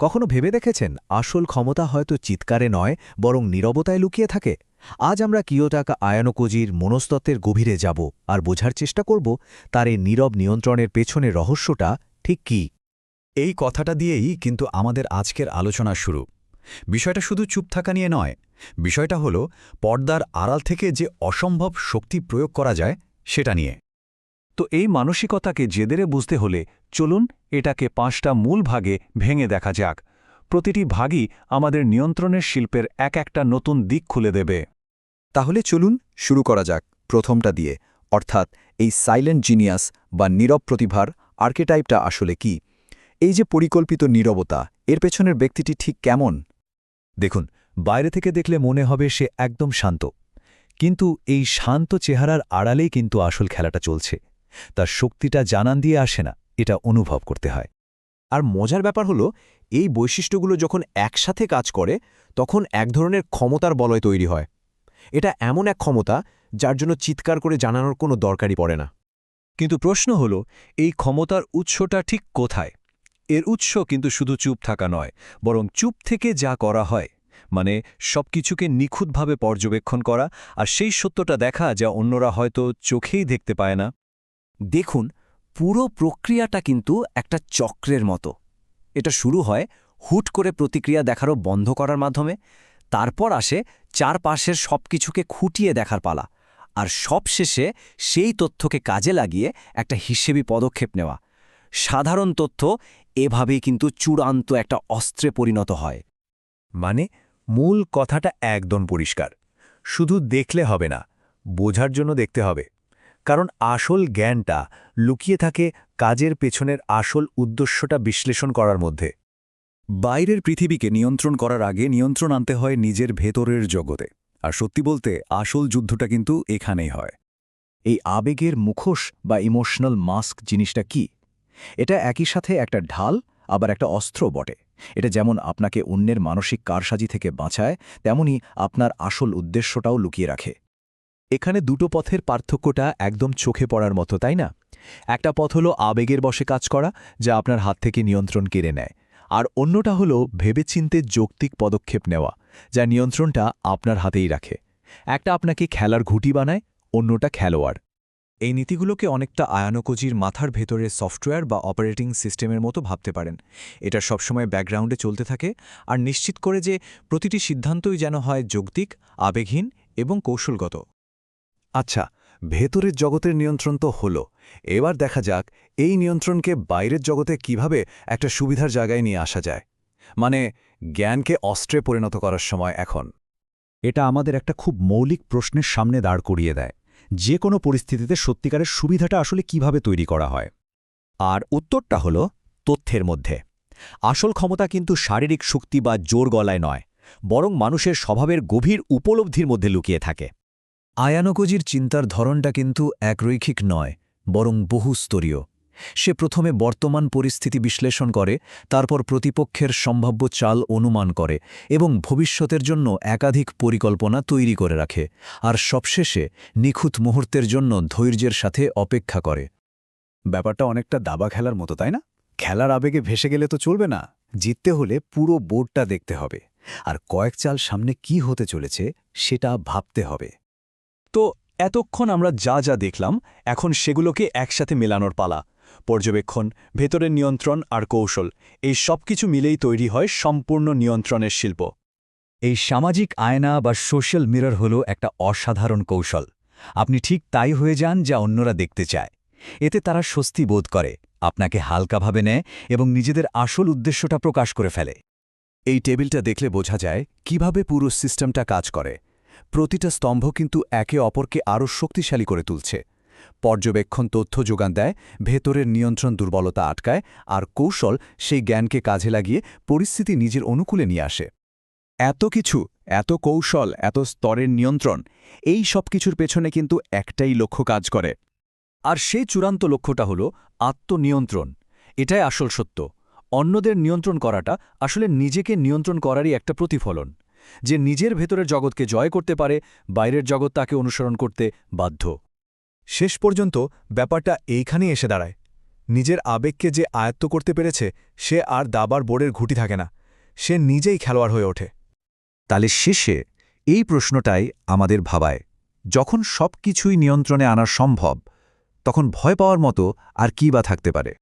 কখনো ভেবে দেখেছেন আসল ক্ষমতা হয়তো চিৎকারে নয়, বরং নীরবতায় লুকিয়ে থাকে? আজ আমরা কিয়োটাকা আয়ানোকোজির মনস্তত্ত্বের গভীরে যাব আর বোঝার চেষ্টা করব তার এই নীরব নিয়ন্ত্রণের পেছনের রহস্যটা ঠিক কী? এই কথাটা দিয়েই কিন্তু আমাদের আজকের আলোচনা শুরু। বিষয়টা শুধু চুপ থাকা নিয়ে নয়, বিষয়টা হলো পর্দার আড়াল থেকে যে অসম্ভব শক্তি প্রয়োগ করা যায় সেটা নিয়ে। তো এই মানসিকতাকে জেদেরে বুঝতে হলে চলুন এটাকে পাঁচটা মূল ভাগে ভেঙে দেখা যাক। প্রতিটি ভাগই আমাদের নিয়ন্ত্রণের শিল্পের এক একটা নতুন দিক খুলে দেবে। তাহলে চলুন শুরু করা যাক প্রথমটা দিয়ে, অর্থাৎ এই সাইলেন্ট জিনিয়াস বা নীরব প্রতিভার আর্কেটাইপটা আসলে কি? এই যে পরিকল্পিত নীরবতা, এর পেছনের ব্যক্তিটি ঠিক কেমন? দেখুন, বাইরে থেকে দেখলে মনে হবে সে একদম শান্ত। কিন্তু এই শান্ত চেহারার আড়ালেই কিন্তু আসল খেলাটা চলছে। তার শক্তিটা জানান দিয়ে আসে না, এটা অনুভব করতে হয়। আর মজার ব্যাপার হলো, এই বৈশিষ্ট্যগুলো যখন একসাথে কাজ করে, তখন এক ধরনের ক্ষমতার বলয় তৈরি হয়। এটা এমন এক ক্ষমতা, যার জন্য চিৎকার করে জানানোর কোনো দরকারই পড়ে না। কিন্তু প্রশ্ন হল, এই ক্ষমতার উৎসটা ঠিক কোথায়? এর উৎস কিন্তু শুধু চুপ থাকা নয়, বরং চুপ থেকে যা করা হয় মানে সবকিছুকে নিখুঁতভাবে পর্যবেক্ষণ করা, আর সেই সত্যটা দেখা যা অন্যরা হয়তো চোখেই দেখতে পায় না। দেখুন, পুরো প্রক্রিয়াটা কিন্তু একটা চক্রের মতো। এটা শুরু হয় হুট করে প্রতিক্রিয়া দেখারও বন্ধ করার মাধ্যমে, তারপর আসে চারপাশের সবকিছুকে খুঁটিয়ে দেখার পালা, আর সবশেষে সেই তথ্যকে কাজে লাগিয়ে একটা হিসেবি পদক্ষেপ নেওয়া। সাধারণ তথ্য এভাবেই কিন্তু চূড়ান্ত একটা অস্ত্রে পরিণত হয়। মানে মূল কথাটা একদম পরিষ্কার। শুধু দেখলে হবে না, বোঝার জন্য দেখতে হবে। কারণ আসল জ্ঞানটা লুকিয়ে থাকে কাজের পেছনের আসল উদ্দেশ্যটা বিশ্লেষণ করার মধ্যে। বাইরের পৃথিবীকে নিয়ন্ত্রণ করার আগে নিয়ন্ত্রণ আনতে হয় নিজের ভেতরের জগতে। আর সত্যি বলতে, আসল যুদ্ধটা কিন্তু এখানেই হয়। এই আবেগের মুখোশ বা ইমোশনাল মাস্ক জিনিসটা কি? এটা একই সাথে একটা ঢাল, আবার একটা অস্ত্র বটে। এটা যেমন আপনাকে অন্যের মানসিক কারসাজি থেকে বাঁচায়, তেমনি আপনার আসল উদ্দেশ্যটাও লুকিয়ে রাখে। এখানে দুটো পথের পার্থক্যটা একদম চোখে পড়ার মতো, তাই না? একটা পথ হলো আবেগের বসে কাজ করা, যা আপনার হাত থেকে নিয়ন্ত্রণ কেড়ে নেয়। আর অন্যটা হলো ভেবেচিন্তে যৌক্তিক পদক্ষেপ নেওয়া, যা নিয়ন্ত্রণটা আপনার হাতেই রাখে। একটা আপনাকে খেলার ঘুটি বানায়, অন্যটা খেলোয়াড়। এই নীতিগুলোকে অনেকটা আয়ানকোজির মাথার ভেতরের সফটওয়্যার বা অপারেটিং সিস্টেমের মতো ভাবতে পারেন। এটা সবসময় ব্যাকগ্রাউন্ডে চলতে থাকে, আর নিশ্চিত করে যে প্রতিটি সিদ্ধান্তই যেন হয় যৌক্তিক, আবেগহীন এবং কৌশলগত। আচ্ছা ভেতরের জগতের নিয়ন্ত্রণ তো হল। এবার দেখা যাক, এই নিয়ন্ত্রণকে বাইরের জগতে কীভাবে একটা সুবিধার জায়গায় নিয়ে আসা যায়। মানে জ্ঞানকে অস্ত্রে পরিণত করার সময় এখন। এটা আমাদের একটা খুব মৌলিক প্রশ্নের সামনে দাঁড় করিয়ে দেয়। যে কোনো পরিস্থিতিতে সত্যিকারের সুবিধাটা আসলে কীভাবে তৈরি করা হয়। আর উত্তরটা হল তথ্যের মধ্যে। আসল ক্ষমতা কিন্তু শারীরিক শক্তি বা জোর গলায় নয়, বরং মানুষের স্বভাবের গভীর উপলব্ধির মধ্যে লুকিয়ে থাকে। আয়ানকোজির চিন্তার ধরনটা কিন্তু একরৈখিক নয়, বরং বহুস্তরীয়। সে প্রথমে বর্তমান পরিস্থিতি বিশ্লেষণ করে, তারপর প্রতিপক্ষের সম্ভাব্য চাল অনুমান করে এবং ভবিষ্যতের জন্য একাধিক পরিকল্পনা তৈরি করে রাখে, আর সবশেষে নিখুঁত মুহূর্তের জন্য ধৈর্যের সাথে অপেক্ষা করে। ব্যাপারটা অনেকটা দাবা খেলার মতো, তাই না? খেলার আবেগে ভেসে গেলে তো চলবে না। জিততে হলে পুরো বোর্ডটা দেখতে হবে। আর কয়েক চাল সামনে কি হতে চলেছে, সেটা ভাবতে হবে। তো এতক্ষণ আমরা যা যা দেখলাম, এখন সেগুলোকে একসাথে মেলানোর পালা। পর্যবেক্ষণ, ভেতরের নিয়ন্ত্রণ আর কৌশল, এই সব কিছু মিলেই তৈরি হয় সম্পূর্ণ নিয়ন্ত্রণের শিল্প। এই সামাজিক আয়না বা সোশ্যাল মিরর হল একটা অসাধারণ কৌশল। আপনি ঠিক তাই হয়ে যান যা অন্যরা দেখতে চায়। এতে তারা স্বস্তি বোধ করে, আপনাকে হালকাভাবে নেয় এবং নিজেদের আসল উদ্দেশ্যটা প্রকাশ করে ফেলে। এই টেবিলটা দেখলে বোঝা যায় কীভাবে পুরো সিস্টেমটা কাজ করে। প্রতিটা স্তম্ভ কিন্তু একে অপরকে আরও শক্তিশালী করে তুলছে। পর্যবেক্ষণ তথ্য যোগান দেয়, ভেতরের নিয়ন্ত্রণ দুর্বলতা আটকায়, আর কৌশল সেই জ্ঞানকে কাজে লাগিয়ে পরিস্থিতি নিজের অনুকূলে নিয়ে আসে। এত কিছু, এত কৌশল, এত স্তরের নিয়ন্ত্রণ, এই সব কিছুর পেছনে কিন্তু একটাই লক্ষ্য কাজ করে। আর সেই চূড়ান্ত লক্ষ্যটা হল আত্মনিয়ন্ত্রণ। এটাই আসল সত্য। অন্যদের নিয়ন্ত্রণ করাটা আসলে নিজেকে নিয়ন্ত্রণ করারই একটা প্রতিফলন। যে নিজের ভেতরের জগৎকে জয় করতে পারে, বাইরের জগৎ তাকে অনুসরণ করতে বাধ্য। শেষ পর্যন্ত ব্যাপারটা এইখানেই এসে দাঁড়ায়। নিজের আবেগকে যে আয়ত্ত করতে পেরেছে, সে আর দাবার বোর্ডের ঘুটি থাকে না। সে নিজেই খেলোয়াড় হয়ে ওঠে। তাহলে শেষে এই প্রশ্নটাই আমাদের ভাবায়। যখন সব কিছুই নিয়ন্ত্রণে আনা সম্ভব, তখন ভয় পাওয়ার মতো আর কী বা থাকতে পারে?